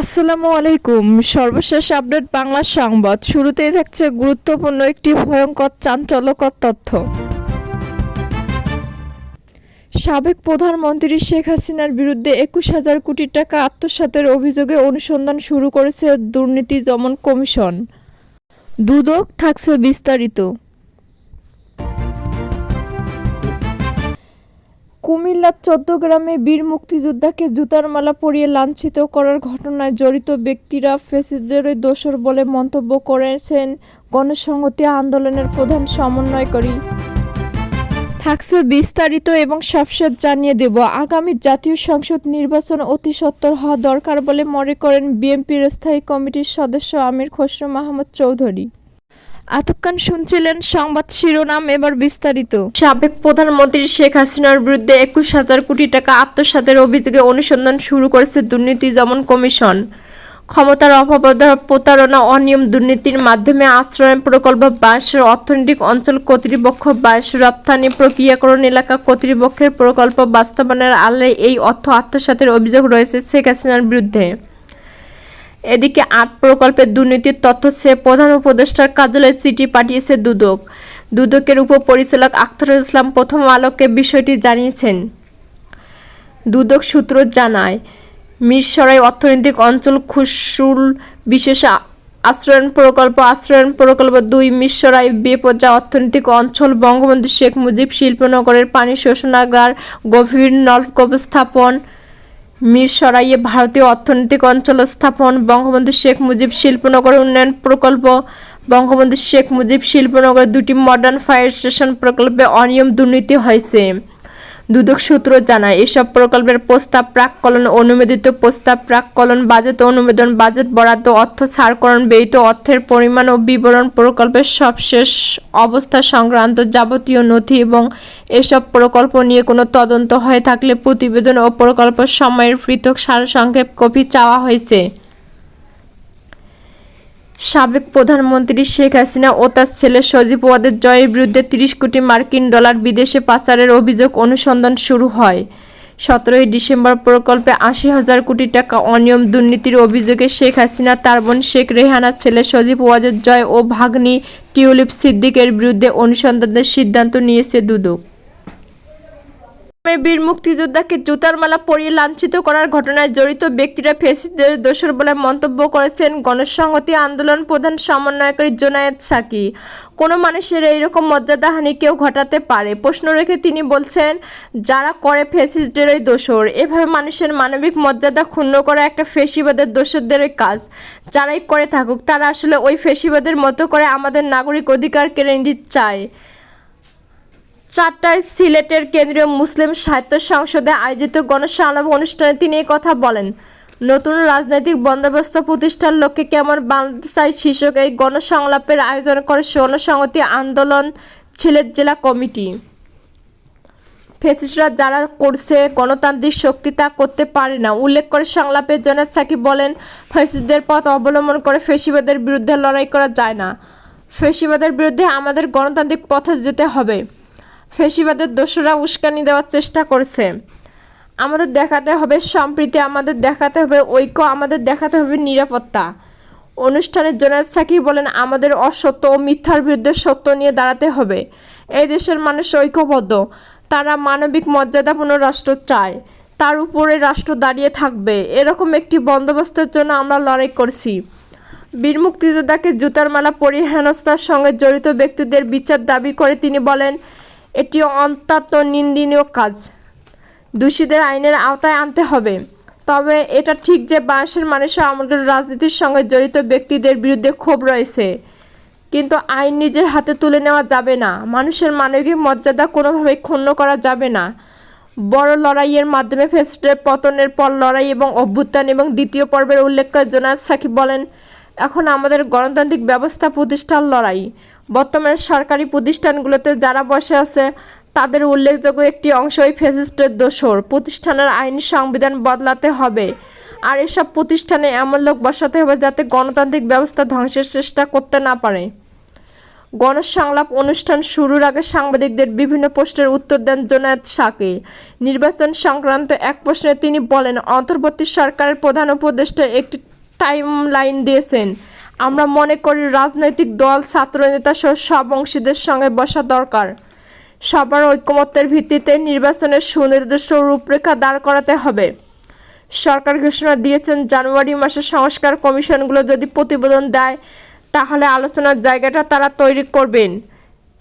আসসালামু আলাইকুম। সর্বশেষ আপডেট বাংলা সংবাদ। শুরুতেই থাকছে গুরুত্বপূর্ণ একটি ভয়ঙ্কর চাঞ্চল্যকর তথ্য। সাবেক প্রধানমন্ত্রী শেখ হাসিনার বিরুদ্ধে একুশ হাজার কোটি টাকা আত্মসাতের অভিযোগে অনুসন্ধান শুরু করেছে দুর্নীতি দমন কমিশন। দুদক থাকছে বিস্তারিত। কুমিল্লার চৌদ্দগ্রামে বীর মুক্তিযোদ্ধাকে জুতার মালা পরিয়ে লাঞ্ছিত করার ঘটনায় জড়িত ব্যক্তিরা ফেসিসদেরই দোষর বলে মন্তব্য করেছেন গণসংহতি আন্দোলনের প্রধান সমন্বয়কারী। থাকছে বিস্তারিত এবং সবশেষ জানিয়ে দেব, আগামী জাতীয় সংসদ নির্বাচন অতি সত্বর হওয়া দরকার বলে মনে করেন বিএনপির স্থায়ী কমিটির সদস্য আমির খসরু মাহমুদ চৌধুরী। এতক্ষণ শুনছিলেন সংবাদ শিরোনাম এবার বিস্তারিত। সাবেক প্রধানমন্ত্রী শেখ হাসিনার বিরুদ্ধে একুশ হাজার কোটি টাকা আত্মসাতের অভিযোগে অনুসন্ধান শুরু করেছে দুর্নীতি দমন কমিশন। ক্ষমতার অপব্যবহার, প্রতারণা, অনিয়ম দুর্নীতির মাধ্যমে আশ্রয় প্রকল্প বায়সের অর্থনৈতিক অঞ্চল কর্তৃপক্ষ বায়স রপ্তানি প্রক্রিয়াকরণ এলাকা কর্তৃপক্ষের প্রকল্প বাস্তবায়নের আলে এই অর্থ আত্মসাতের অভিযোগ রয়েছে শেখ হাসিনার বিরুদ্ধে। এদিকে আট প্রকল্পের দুর্নীতির তথ্য সে প্রধান উপদেষ্টার কার্যালয়ে চিঠি পাঠিয়েছে দুদক। দুদকের উপপরিচালক আখতারুল ইসলাম প্রথম আলোকে বিষয়টি জানিয়েছেন। দুদক সূত্র জানায়, মিরসরাই অর্থনৈতিক অঞ্চল খুশুল বিশেষ আ- আশ্রয়ণ প্রকল্প আশ্রয়ণ প্রকল্প দুই মিরসরাই বেপজা অর্থনৈতিক অঞ্চল বঙ্গবন্ধু শেখ মুজিব শিল্পনগরের পানি শোষণাগার, গভীর নলকূপ স্থাপন মিরসরাইয়ে ভারতীয় অর্থনৈতিক অঞ্চল স্থাপন, বঙ্গবন্ধু শেখ মুজিব শিল্পনগর উন্নয়ন প্রকল্প, বঙ্গবন্ধু শেখ মুজিব শিল্পনগরে দুটি মডার্ন ফায়ার স্টেশন প্রকল্পে অনিয়ম দুর্নীতি হয়েছে। দুদক সূত্র জানায়, এসব প্রকল্পের প্রস্তাব, প্রাক্কলন, অনুমোদিত প্রস্তাব, প্রাক্কলন, বাজেট অনুমোদন, বাজেট বরাদ্দ, অর্থ ছাড়করণ, ব্যয়িত অর্থের পরিমাণ ও বিবরণ প্রকল্পের সবশেষ অবস্থা সংক্রান্ত যাবতীয় নথি এবং এসব প্রকল্প নিয়ে কোনো তদন্ত হয়ে থাকলে প্রতিবেদন ও প্রকল্প সময়ের পৃথক সারসংক্ষেপ কপি চাওয়া হয়েছে। সাবেক প্রধানমন্ত্রী শেখ হাসিনা ও তার ছেলে সজীব ওয়াদের জয়ের বিরুদ্ধে তিরিশ কোটি মার্কিন ডলার বিদেশে পাচারের অভিযোগ অনুসন্ধান শুরু হয়। সতেরোই ডিসেম্বর প্রকল্পে আশি হাজার কোটি টাকা অনিয়ম দুর্নীতির অভিযোগে শেখ হাসিনা, তার বোন শেখ রেহানার ছেলে সজীব ওয়াজেদ জয় ও ভাগ্নি টিউলিপ সিদ্দিকের বিরুদ্ধে অনুসন্ধানের সিদ্ধান্ত নিয়েছে দুদক। বীর মুক্তিযোদ্ধাকে জুতার মালা পরিয়ে লাঞ্ছিত করার ঘটনায় জড়িত ব্যক্তিরা ফেসিসদের দোষর বলে মন্তব্য করেছেন গণসংহতি আন্দোলন প্রধান সমন্বয়কারী জোনায়েদ সাকি। কোনো মানুষের এইরকম মর্যাদাহানি কেউ ঘটাতে পারে। প্রশ্ন রেখে তিনি বলছেন, যারা করে ফেসিসদেরই দোষর। এভাবে মানুষের মানবিক মর্যাদা ক্ষুণ্ণ করা একটা ফেসিবাদের দোষরদেরই কাজ। যারাই করে থাকুক, তারা আসলে ওই ফেসিবাদের মতো করে আমাদের নাগরিক অধিকার কেড়ে নিতে চায়। চারটায় সিলেটের কেন্দ্রীয় মুসলিম সাহিত্য সংসদে আয়োজিত গণসংলাপ অনুষ্ঠানে তিনি এই কথা বলেন, নতুন রাজনৈতিক বন্দোবস্ত প্রতিষ্ঠার লক্ষ্যে কেমন বাংলাদেশ শীর্ষক এই গণসংলাপের আয়োজন করে গণসংহতি আন্দোলন সিলেট জেলা কমিটি। ফেসিসরা যারা করছে, গণতান্ত্রিক শক্তি তা করতে পারে না। উল্লেখ করে সংলাপে জনাব সাকিব বলেন, ফেসিসদের পথ অবলম্বন করে ফেসিবাদের বিরুদ্ধে লড়াই করা যায় না। ফেসিবাদের বিরুদ্ধে আমাদের গণতান্ত্রিক পথে যেতে হবে। ফেসিবাদের দোষরা উস্কানি দেওয়ার চেষ্টা করছে। আমাদের দেখাতে হবে সম্প্রীতি, আমাদের দেখাতে হবে ঐক্য, আমাদের দেখাতে হবে নিরাপত্তা। অনুষ্ঠানে জোনায়দ সাকিব বলেন, আমাদের অসত্য ও মিথ্যার বিরুদ্ধে সত্য নিয়ে দাঁড়াতে হবে। এই দেশের মানুষ ঐক্যবদ্ধ। তারা মানবিক মর্যাদাপূর্ণ রাষ্ট্র চায়। তার উপরে রাষ্ট্র দাঁড়িয়ে থাকবে। এরকম একটি বন্দোবস্তের জন্য আমরা লড়াই করছি। বীর মুক্তিযোদ্ধাকে জুতার মালা পরিয়ে হেনস্থার সঙ্গে জড়িত ব্যক্তিদের বিচার দাবি করে তিনি বলেন এটি অত্যন্ত নিন্দনীয় কাজ। দোষীদের আইনের আওতায় আনতে হবে। তবে এটা ঠিক যে বাংলাদেশের মানুষের আমাদের রাজনীতির সঙ্গে জড়িত ব্যক্তিদের বিরুদ্ধে ক্ষোভ রয়েছে। কিন্তু আইন নিজের হাতে তুলে নেওয়া যাবে না। মানুষের মানবিক মর্যাদা কোনোভাবেই ক্ষুণ্ণ করা যাবে না। বড় লড়াইয়ের মাধ্যমে ফেস্টের পতনের পর লড়াই এবং অভ্যুত্থান এবং দ্বিতীয় পর্বের উল্লেখ করে জোনায়দ সাকিব বলেন এখন আমাদের গণতান্ত্রিক ব্যবস্থা প্রতিষ্ঠার লড়াই। বর্তমানে সরকারি প্রতিষ্ঠানগুলোতে যারা বসে আছে, তাদের উল্লেখযোগ্য একটি অংশই ফেসিস্টের দোষর। প্রতিষ্ঠানের আইন সংবিধান বদলাতে হবে। আর এসব প্রতিষ্ঠানে এমন লোক বসাতে হবে যাতে গণতান্ত্রিক ব্যবস্থা ধ্বংসের চেষ্টা করতে না পারে। গণসংলাপ অনুষ্ঠান শুরুর আগে সাংবাদিকদের বিভিন্ন প্রশ্নের উত্তর দেন জোনায়েদ সাকি নির্বাচন সংক্রান্ত এক প্রশ্নে তিনি বলেন, অন্তর্বর্তী সরকারের প্রধান উপদেষ্টা একটি টাইম লাইন দিয়েছেন। আমরা মনে করি রাজনৈতিক দল, ছাত্রনেতা সহ সব অংশীদের সঙ্গে বসা দরকার। সবার ঐকমত্যের ভিত্তিতে নির্বাচনের সুনির্দিষ্ট রূপরেখা দাঁড় করাতে হবে। সরকার ঘোষণা দিয়েছেন, জানুয়ারি মাসে সংস্কার কমিশনগুলো যদি প্রতিবেদন দেয়, তাহলে আলোচনার জায়গাটা তারা তৈরি করবেন।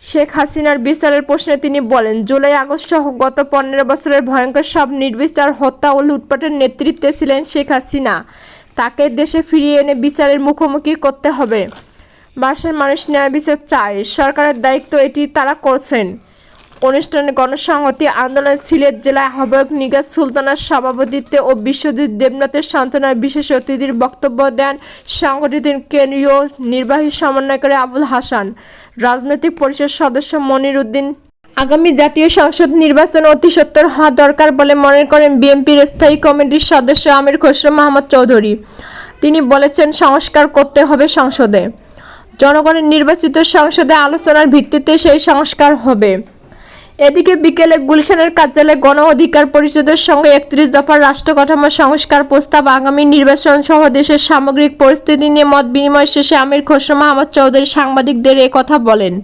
শেখ হাসিনার বিচারের প্রশ্নে তিনি বলেন, জুলাই আগস্ট সহ গত পনেরো বছরের ভয়ঙ্কর সব নির্বিচার হত্যা ও লুটপাটের নেতৃত্বে ছিলেন শেখ হাসিনা। তাকে দেশে ফিরিয়ে এনে বিচারের মুখোমুখি করতে হবে। বাসার মানুষ ন্যায় বিচার চায়। সরকারের দায়িত্ব এটি তারা করছেন। অনুষ্ঠানে গণসংহতি আন্দোলন সিলেট জেলা আহ্বায়ক নিগাজ সুলতানার সভাপতিত্বে ও বিশ্বজিৎ দেবনাথের সান্ত্বনায় বিশেষ অতিথির বক্তব্য দেন সংগঠনের কেন্দ্রীয় নির্বাহী সমন্বয়কারী আবুল হাসান। রাজনৈতিক পরিষদ সদস্য মনির উদ্দিন আগামী জাতীয় সংসদ নির্বাচন অতি সত্বর হওয়া দরকার বলে মনে করেন বিএনপির স্থায়ী কমিটির সদস্য আমির খসরু মাহমুদ চৌধুরী। তিনি বলেছেন, সংস্কার করতে হবে সংসদে। জনগণের নির্বাচিত সংসদে আলোচনার ভিত্তিতে সেই সংস্কার হবে। এদিকে বিকেলে গুলশানের কার্যালয়ে গণ অধিকার পরিষদের সঙ্গে একত্রিশ দফার রাষ্ট্র কাঠামো সংস্কার প্রস্তাব আগামী নির্বাচন সহ দেশের সামগ্রিক পরিস্থিতি নিয়ে মত বিনিময় শেষে আমির খসরু মাহমুদ চৌধুরী সাংবাদিকদের কথা বলেন।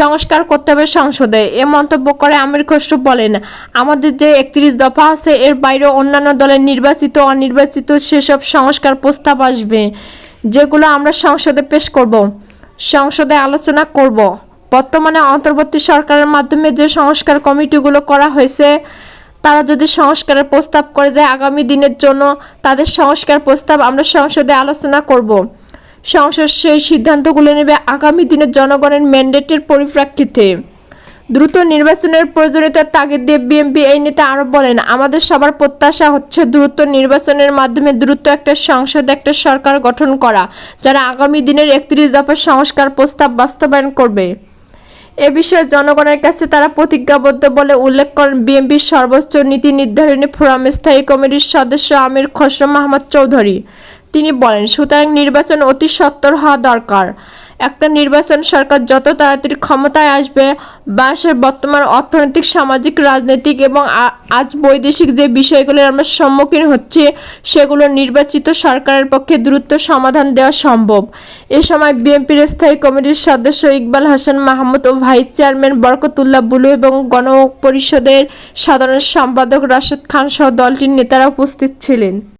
সংস্কার করতে হবে সংসদে। এ মন্তব্য করে আমির খসরু বলেন, আমাদের যে একত্রিশ দফা আছে, এর বাইরে অন্যান্য দলের নির্বাচিত, অনির্বাচিত সেসব সংস্কার প্রস্তাব আসবে, যেগুলো আমরা সংসদে পেশ করব, সংসদে আলোচনা করব। বর্তমানে অন্তর্বর্তী সরকারের মাধ্যমে যে সংস্কার কমিটিগুলো করা হয়েছে, তারা যদি সংস্কারের প্রস্তাব করে যায় আগামী দিনের জন্য তাদের সংস্কার প্রস্তাব আমরা সংসদে আলোচনা করব। সংসদ সেই সিদ্ধান্তগুলো নেবে আগামী দিনের জনগণের ম্যান্ডেটের পরিপ্রেক্ষিতে। দ্রুত নির্বাচনের প্রয়োজনীয়তার তাগিদ দিয়ে বিএনপি এই নেতা আরও বলেন, আমাদের সবার প্রত্যাশা হচ্ছে দ্রুত নির্বাচনের মাধ্যমে দ্রুত একটা সংসদ, একটা সরকার গঠন করা, যারা আগামী দিনের একত্রিশ দফার সংস্কার প্রস্তাব বাস্তবায়ন করবে। এ বিষয়ে জনগণের কাছে তারা প্রতিজ্ঞাবদ্ধ বলে উল্লেখ করেন বিএনপির সর্বোচ্চ নীতি নির্ধারণী ফোরামের স্থায়ী কমিটির সদস্য আমির খসরু মাহমুদ চৌধুরী। তিনি বলেন, সুতরাং নির্বাচন অতি সত্বর হওয়া দরকার। একটা নির্বাচন সরকার যত তাড়াতাড়ি ক্ষমতায় আসবে বাংলাদেশের বর্তমান অর্থনৈতিক, সামাজিক, রাজনৈতিক এবং আজ বৈদেশিক যে বিষয়গুলোর আমরা সম্মুখীন হচ্ছে, সেগুলো নির্বাচিত সরকারের পক্ষে দ্রুত সমাধান দেওয়া সম্ভব। এ সময় বিএনপির স্থায়ী কমিটির সদস্য ইকবাল হাসান মাহমুদ ও ভাইস চেয়ারম্যান বরকতুল্লাহ বুলু এবং গণ পরিষদের সাধারণ সম্পাদক রাশেদ খান সহ দলটির নেতারা উপস্থিত ছিলেন।